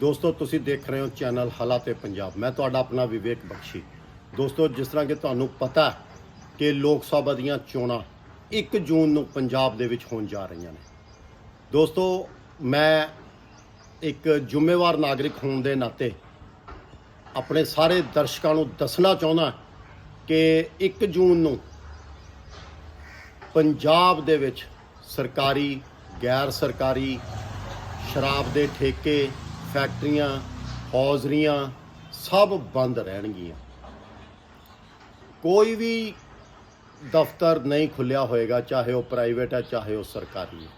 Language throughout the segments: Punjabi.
ਦੋਸਤੋ, ਤੁਸੀਂ ਦੇਖ ਰਹੇ ਹੋ ਚੈਨਲ ਹਾਲਾਤੇ ਪੰਜਾਬ। ਮੈਂ ਤੁਹਾਡਾ ਆਪਣਾ ਵਿਵੇਕ ਬਖਸ਼ੀ। ਦੋਸਤੋ, ਜਿਸ ਤਰ੍ਹਾਂ ਕਿ ਤੁਹਾਨੂੰ ਪਤਾ ਕਿ ਲੋਕ ਸਭਾ ਦੀਆਂ ਚੋਣਾਂ 1 ਜੂਨ ਨੂੰ ਪੰਜਾਬ ਦੇ ਵਿੱਚ ਹੋਣ ਜਾ ਰਹੀਆਂ ਨੇ। ਦੋਸਤੋ, ਮੈਂ ਇੱਕ ਜ਼ਿੰਮੇਵਾਰ ਨਾਗਰਿਕ ਹੋਣ ਦੇ ਨਾਤੇ ਆਪਣੇ ਸਾਰੇ ਦਰਸ਼ਕਾਂ ਨੂੰ ਦੱਸਣਾ ਚਾਹੁੰਦਾ ਕਿ 1 ਜੂਨ ਨੂੰ ਪੰਜਾਬ ਦੇ ਵਿੱਚ ਸਰਕਾਰੀ, ਗੈਰ ਸਰਕਾਰੀ ਸ਼ਰਾਬ ਦੇ ਠੇਕੇ ਫੈਕਟਰੀਆਂ, ਹੌਜ਼ਰੀਆਂ ਸਭ ਬੰਦ ਰਹਿਣਗੀਆਂ। ਕੋਈ ਵੀ ਦਫ਼ਤਰ ਨਹੀਂ ਖੁੱਲਿਆ ਹੋਏਗਾ, ਚਾਹੇ ਉਹ ਪ੍ਰਾਈਵੇਟ ਹੈ, ਚਾਹੇ ਉਹ ਸਰਕਾਰੀ ਹੈ।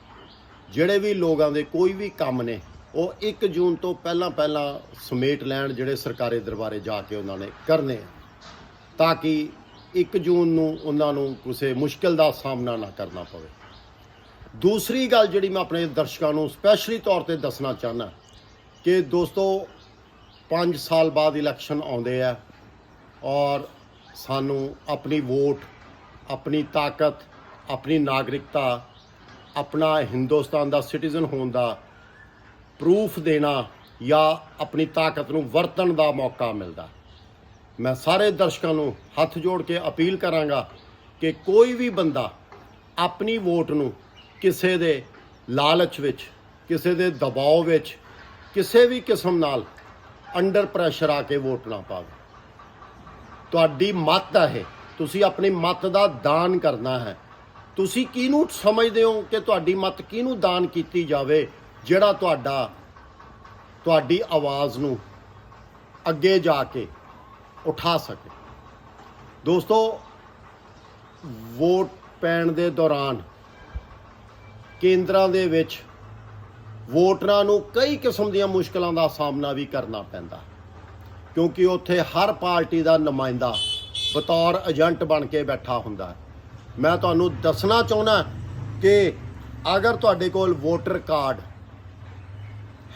ਜਿਹੜੇ ਵੀ ਲੋਕਾਂ ਦੇ ਕੋਈ ਵੀ ਕੰਮ ਨੇ, ਉਹ 1 ਜੂਨ ਤੋਂ ਪਹਿਲਾਂ ਪਹਿਲਾਂ ਸਮੇਟ ਲੈਣ ਜਿਹੜੇ ਸਰਕਾਰੀ ਦਰਬਾਰੇ ਜਾ ਕੇ ਉਹਨਾਂ ਨੇ ਕਰਨੇ ਤਾਂ ਕਿ 1 ਜੂਨ ਨੂੰ ਉਹਨਾਂ ਨੂੰ ਕਿਸੇ ਮੁਸ਼ਕਲ ਦਾ ਸਾਹਮਣਾ ਨਾ ਕਰਨਾ ਪਵੇ। ਦੂਸਰੀ ਗੱਲ ਜਿਹੜੀ ਮੈਂ ਆਪਣੇ ਦਰਸ਼ਕਾਂ ਨੂੰ ਸਪੈਸ਼ਲੀ ਤੌਰ ਤੇ ਦੱਸਣਾ ਚਾਹਨਾ ਕਿ ਦੋਸਤੋ 5 ਸਾਲ ਬਾਅਦ ਇਲੈਕਸ਼ਨ ਆਉਂਦੇ ਆ ਔਰ ਸਾਨੂੰ ਆਪਣੀ ਵੋਟ, ਆਪਣੀ ਤਾਕਤ, ਆਪਣੀ ਨਾਗਰਿਕਤਾ, ਆਪਣਾ ਹਿੰਦੁਸਤਾਨ ਦਾ ਸਿਟੀਜ਼ਨ ਹੋਣ ਦਾ ਪ੍ਰੂਫ ਦੇਣਾ ਜਾਂ ਆਪਣੀ ਤਾਕਤ ਨੂੰ ਵਰਤਣ ਦਾ ਮੌਕਾ ਮਿਲਦਾ। ਮੈਂ ਸਾਰੇ ਦਰਸ਼ਕਾਂ ਨੂੰ ਹੱਥ ਜੋੜ ਕੇ ਅਪੀਲ ਕਰਾਂਗਾ ਕਿ ਕੋਈ ਵੀ ਬੰਦਾ ਆਪਣੀ ਵੋਟ ਨੂੰ ਕਿਸੇ ਦੇ ਲਾਲਚ ਵਿੱਚ, ਕਿਸੇ ਦੇ ਦਬਾਅ ਵਿੱਚ ਕਿਸੇ ਵੀ ਕਿਸਮ ਨਾਲ ਅੰਡਰ ਪ੍ਰੈਸ਼ਰ ਆ ਕੇ ਵੋਟ ਨਾ ਪਾਵੇ। ਤੁਹਾਡੀ ਮਤ ਹੈ ਇਹ। ਤੁਸੀਂ ਆਪਣੀ ਮੱਤ ਦਾ ਦਾਨ ਕਰਨਾ ਹੈ। ਤੁਸੀਂ ਕਿਹਨੂੰ ਸਮਝਦੇ ਹੋ ਕਿ ਤੁਹਾਡੀ ਮੱਤ ਕਿਹਨੂੰ ਦਾਨ ਕੀਤੀ ਜਾਵੇ, ਜਿਹੜਾ ਤੁਹਾਡਾ, ਤੁਹਾਡੀ ਆਵਾਜ਼ ਨੂੰ ਅੱਗੇ ਜਾ ਕੇ ਉਠਾ ਸਕੇ। ਦੋਸਤੋ ਵੋਟ ਪੈਣ ਦੇ ਦੌਰਾਨ ਕੇਂਦਰਾਂ ਦੇ ਵਿੱਚ ਵੋਟਰਾਂ ਨੂੰ ਕਈ ਕਿਸਮ ਦੀਆਂ ਮੁਸ਼ਕਲਾਂ ਦਾ ਸਾਹਮਣਾ ਵੀ ਕਰਨਾ ਪੈਂਦਾ। ਕਿਉਂਕਿ ਉੱਥੇ ਹਰ ਪਾਰਟੀ ਦਾ ਨੁਮਾਇੰਦਾ ਬਤੌਰ ਏਜੰਟ ਬਣ ਕੇ ਬੈਠਾ ਹੁੰਦਾ ਮੈਂ ਤੁਹਾਨੂੰ ਦੱਸਣਾ ਚਾਹੁੰਦਾ ਕਿ ਅਗਰ ਤੁਹਾਡੇ ਕੋਲ ਵੋਟਰ ਕਾਰਡ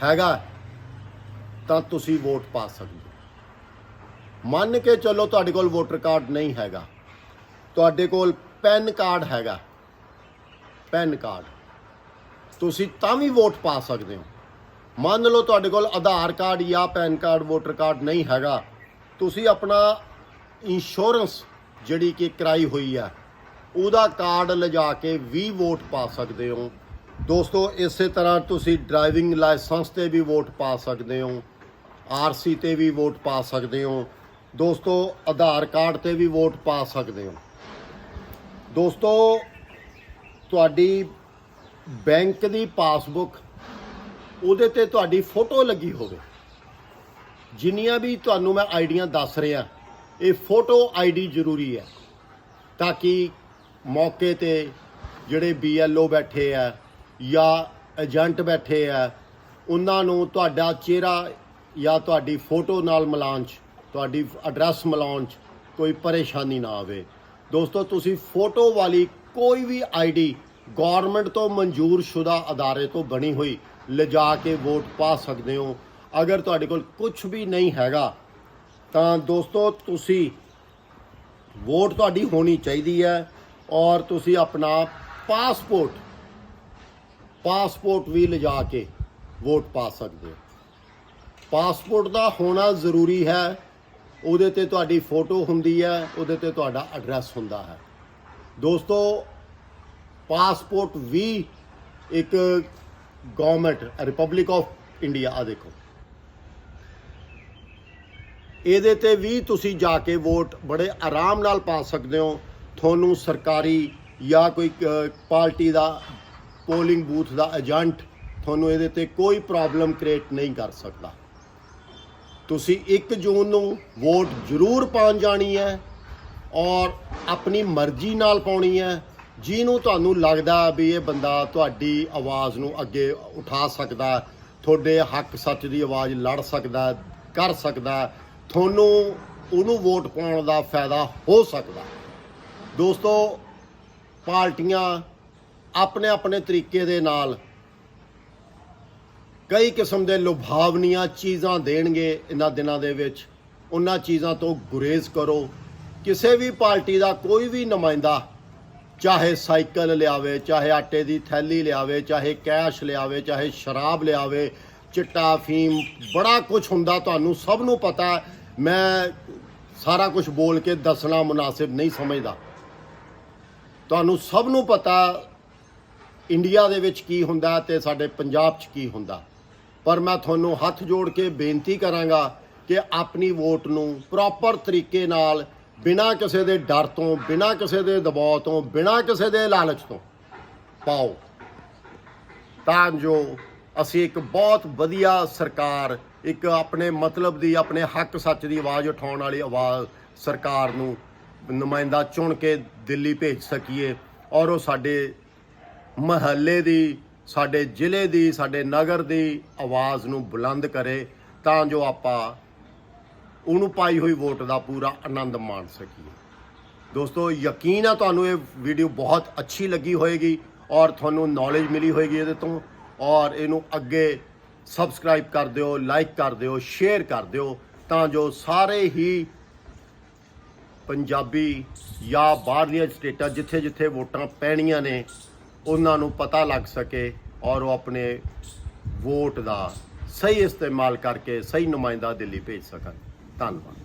ਹੈਗਾ ਤਾਂ ਤੁਸੀਂ ਵੋਟ ਪਾ ਸਕਦੇ ਹੋ। ਮੰਨ ਕੇ ਚੱਲੋ ਤੁਹਾਡੇ ਕੋਲ ਵੋਟਰ ਕਾਰਡ ਨਹੀਂ ਹੈਗਾ। ਤੁਹਾਡੇ ਕੋਲ ਪੈਨ ਕਾਰਡ ਹੈਗਾ। PAN card. ਤੁਸੀਂ ਤਾਂ ਵੀ ਵੋਟ ਪਾ ਸਕਦੇ ਹੋ। ਮੰਨ ਲਓ ਤੁਹਾਡੇ ਕੋਲ ਆਧਾਰ ਕਾਰਡ ਜਾਂ ਪੈਨ ਕਾਰਡ, ਵੋਟਰ ਕਾਰਡ ਨਹੀਂ ਹੈਗਾ। ਤੁਸੀਂ ਆਪਣਾ ਇੰਸ਼ੋਰੈਂਸ ਜਿਹੜੀ ਕਿ ਕਰਾਈ ਹੋਈ ਹੈ, ਉਹਦਾ ਕਾਰਡ ਲਿਜਾ ਕੇ ਵੀ ਵੋਟ ਪਾ ਸਕਦੇ ਹੋ। ਦੋਸਤੋ, ਇਸੇ ਤਰ੍ਹਾਂ ਤੁਸੀਂ ਡਰਾਈਵਿੰਗ ਲਾਇਸੈਂਸ ਤੇ ਵੀ ਵੋਟ ਪਾ ਸਕਦੇ ਹੋ। ਆਰਸੀ ਤੇ ਵੀ ਵੋਟ ਪਾ ਸਕਦੇ ਹੋ। ਦੋਸਤੋ, ਆਧਾਰ ਕਾਰਡ ਤੇ ਵੀ ਵੋਟ ਪਾ ਸਕਦੇ ਹੋ। ਦੋਸਤੋ, ਤੁਹਾਡੀ ਬੈਂਕ ਦੀ ਪਾਸਬੁੱਕ, ਉਹਦੇ ਤੇ ਤੁਹਾਡੀ ਫੋਟੋ ਲੱਗੀ ਹੋਵੇ। ਜਿੰਨੀਆਂ ਵੀ ਤੁਹਾਨੂੰ ਮੈਂ ਆਈਡੀਆਂ ਦੱਸ ਰਿਹਾ, ਇਹ ਫੋਟੋ ਆਈਡੀ ਜ਼ਰੂਰੀ ਹੈ, ਤਾਂ ਕਿ ਮੌਕੇ ਤੇ ਜਿਹੜੇ ਬੀਐਲਓ ਬੈਠੇ ਆ ਜਾਂ ਏਜੰਟ ਬੈਠੇ ਆ, ਉਹਨਾਂ ਨੂੰ ਤੁਹਾਡਾ ਚਿਹਰਾ ਜਾਂ ਤੁਹਾਡੀ ਫੋਟੋ ਨਾਲ ਮਿਲਾਉਣ 'ਚ, ਤੁਹਾਡੀ ਐਡਰੈਸ ਮਿਲਾਉਣ 'ਚ ਕੋਈ ਪਰੇਸ਼ਾਨੀ ਨਾ ਆਵੇ। ਦੋਸਤੋ, ਤੁਸੀਂ ਫੋਟੋ ਵਾਲੀ ਕੋਈ ਵੀ ਆਈਡੀ ਗਵਰਨਮੈਂਟ ਤੋਂ ਮਨਜ਼ੂਰ ਸ਼ੁਦਾ ਅਦਾਰੇ ਤੋਂ ਬਣੀ ਹੋਈ ਲਿਜਾ ਕੇ ਵੋਟ ਪਾ ਸਕਦੇ ਹੋ। ਅਗਰ ਤੁਹਾਡੇ ਕੋਲ ਕੁਝ ਵੀ ਨਹੀਂ ਹੈਗਾ, ਤਾਂ ਦੋਸਤੋ ਤੁਸੀਂ ਵੋਟ ਤੁਹਾਡੀ ਹੋਣੀ ਚਾਹੀਦੀ ਹੈ ਔਰ ਤੁਸੀਂ ਆਪਣਾ ਪਾਸਪੋਰਟ ਪਾਸਪੋਰਟ ਵੀ ਲਿਜਾ ਕੇ ਵੋਟ ਪਾ ਸਕਦੇ ਹੋ। ਪਾਸਪੋਰਟ ਦਾ ਹੋਣਾ ਜ਼ਰੂਰੀ ਹੈ, ਉਹਦੇ ਤੇ ਤੁਹਾਡੀ ਫੋਟੋ ਹੁੰਦੀ ਹੈ, ਉਹਦੇ ਤੇ ਤੁਹਾਡਾ ਐਡਰੈਸ ਹੁੰਦਾ ਹੈ। ਦੋਸਤੋ ਪਾਸਪੋਰਟ ਵੀ ਇੱਕ ਗਵਰਨਮੈਂਟ ਰਿਪਬਲਿਕ ਆਫ ਇੰਡੀਆ ਆ ਦੇਖੋ। ਇਹਦੇ ਤੇ ਵੀ ਤੁਸੀਂ ਜਾ ਕੇ ਵੋਟ ਬੜੇ ਆਰਾਮ ਨਾਲ ਪਾ ਸਕਦੇ ਹੋ। ਤੁਹਾਨੂੰ ਸਰਕਾਰੀ ਜਾਂ ਕੋਈ ਪਾਰਟੀ ਦਾ ਪੋਲਿੰਗ ਬੂਥ ਦਾ ਏਜੰਟ ਤੁਹਾਨੂੰ ਇਹਦੇ ਤੇ ਕੋਈ ਪ੍ਰੋਬਲਮ ਕ੍ਰੀਏਟ ਨਹੀਂ ਕਰ ਸਕਦਾ। ਤੁਸੀਂ 1 ਜੂਨ ਨੂੰ ਵੋਟ ਜ਼ਰੂਰ ਪਾਉਣ ਜਾਣੀ ਹੈ ਔਰ ਆਪਣੀ ਮਰਜ਼ੀ ਨਾਲ ਪਾਉਣੀ ਹੈ। ਜਿਹਨੂੰ ਤੁਹਾਨੂੰ ਲੱਗਦਾ ਵੀ ਇਹ ਬੰਦਾ ਤੁਹਾਡੀ ਆਵਾਜ਼ ਨੂੰ ਅੱਗੇ ਉਠਾ ਸਕਦਾ, ਤੁਹਾਡੇ ਹੱਕ ਸੱਚ ਦੀ ਆਵਾਜ਼ ਲੜ ਸਕਦਾ, ਕਰ ਸਕਦਾ, ਤੁਹਾਨੂੰ ਉਹਨੂੰ ਵੋਟ ਪਾਉਣ ਦਾ ਫਾਇਦਾ ਹੋ ਸਕਦਾ। ਦੋਸਤੋ, ਪਾਰਟੀਆਂ ਆਪਣੇ ਆਪਣੇ ਤਰੀਕੇ ਦੇ ਨਾਲ ਕਈ ਕਿਸਮ ਦੇ ਲੁਭਾਵਨੀਆਂ ਚੀਜ਼ਾਂ ਦੇਣਗੇ ਇਹਨਾਂ ਦਿਨਾਂ ਦੇ ਵਿੱਚ। ਉਹਨਾਂ ਚੀਜ਼ਾਂ ਤੋਂ ਗੁਰੇਜ਼ ਕਰੋ। ਕਿਸੇ ਵੀ ਪਾਰਟੀ ਦਾ ਕੋਈ ਵੀ ਨੁਮਾਇੰਦਾ ਚਾਹੇ ਸਾਈਕਲ ਲਿਆਵੇ, ਚਾਹੇ ਆਟੇ ਦੀ ਥੈਲੀ ਲਿਆਵੇ, ਚਾਹੇ ਕੈਸ਼ ਲਿਆਵੇ, ਚਾਹੇ ਸ਼ਰਾਬ ਲਿਆਵੇ, ਚਿੱਟਾ ਫੀਮ ਬੜਾ ਕੁਝ ਹੁੰਦਾ ਤੁਹਾਨੂੰ, ਸਭ ਨੂੰ ਪਤਾ ਮੈਂ ਸਾਰਾ ਕੁਝ ਬੋਲ ਕੇ ਦੱਸਣਾ ਮੁਨਾਸਿਬ ਨਹੀਂ ਸਮਝਦਾ। ਤੁਹਾਨੂੰ ਸਭ ਨੂੰ ਪਤਾ ਇੰਡੀਆ ਦੇ ਵਿੱਚ ਕੀ ਹੁੰਦਾ ਤੇ ਸਾਡੇ ਪੰਜਾਬ 'ਚ ਕੀ ਹੁੰਦਾ। ਪਰ ਮੈਂ ਤੁਹਾਨੂੰ ਹੱਥ ਜੋੜ ਕੇ ਬੇਨਤੀ ਕਰਾਂਗਾ ਕਿ ਆਪਣੀ ਵੋਟ ਨੂੰ ਪ੍ਰੋਪਰ ਤਰੀਕੇ ਨਾਲ ਬਿਨਾਂ ਕਿਸੇ ਦੇ ਡਰ ਤੋਂ, ਬਿਨਾਂ ਕਿਸੇ ਦੇ ਦਬਾਅ ਤੋਂ, ਬਿਨਾਂ ਕਿਸੇ ਦੇ ਲਾਲਚ ਤੋਂ ਪਾਓ। ਤਾਂ ਜੋ ਅਸੀਂ ਇੱਕ ਬਹੁਤ ਵਧੀਆ ਸਰਕਾਰ, ਇੱਕ ਆਪਣੇ ਮਤਲਬ ਦੀ, ਆਪਣੇ ਹੱਕ ਸੱਚ ਦੀ ਆਵਾਜ਼ ਉਠਾਉਣ ਵਾਲੀ ਆਵਾਜ਼ ਸਰਕਾਰ ਨੂੰ ਨੁਮਾਇੰਦਾ ਚੁਣ ਕੇ ਦਿੱਲੀ ਭੇਜ ਸਕੀਏ ਔਰ ਉਹ ਸਾਡੇ ਮਹੱਲੇ ਦੀ, ਸਾਡੇ ਜ਼ਿਲ੍ਹੇ ਦੀ, ਸਾਡੇ ਨਗਰ ਦੀ ਆਵਾਜ਼ ਨੂੰ ਬੁਲੰਦ ਕਰੇ। ਤਾਂ ਜੋ ਆਪਾਂ ਉਹਨੂੰ ਪਾਈ ਹੋਈ ਵੋਟ ਦਾ ਪੂਰਾ ਆਨੰਦ ਮਾਣ ਸਕੀਏ। ਦੋਸਤੋ, ਯਕੀਨ ਆ ਤੁਹਾਨੂੰ ਇਹ ਵੀਡੀਓ ਬਹੁਤ ਅੱਛੀ ਲੱਗੀ ਹੋਏਗੀ ਔਰ ਤੁਹਾਨੂੰ ਨੌਲੇਜ ਮਿਲੀ ਹੋਏਗੀ ਇਹਦੇ ਤੋਂ। ਔਰ ਇਹਨੂੰ ਅੱਗੇ ਸਬਸਕ੍ਰਾਈਬ ਕਰ ਦਿਓ ਲਾਈਕ ਕਰ ਦਿਓ ਸ਼ੇਅਰ ਕਰ ਦਿਓ ਤਾਂ ਜੋ ਸਾਰੇ ਹੀ ਪੰਜਾਬੀ ਜਾਂ ਬਾਹਰਲੀਆਂ ਸਟੇਟਾਂ ਜਿੱਥੇ ਜਿੱਥੇ ਵੋਟਾਂ ਪੈਣੀਆਂ ਨੇ, ਉਹਨਾਂ ਨੂੰ ਪਤਾ ਲੱਗ ਸਕੇ ਔਰ ਉਹ ਆਪਣੇ ਵੋਟ ਦਾ ਸਹੀ ਇਸਤੇਮਾਲ ਕਰਕੇ, ਸਹੀ ਨੁਮਾਇੰਦਾ ਦਿੱਲੀ ਭੇਜ ਸਕਣ। ਧੰਨਵਾਦ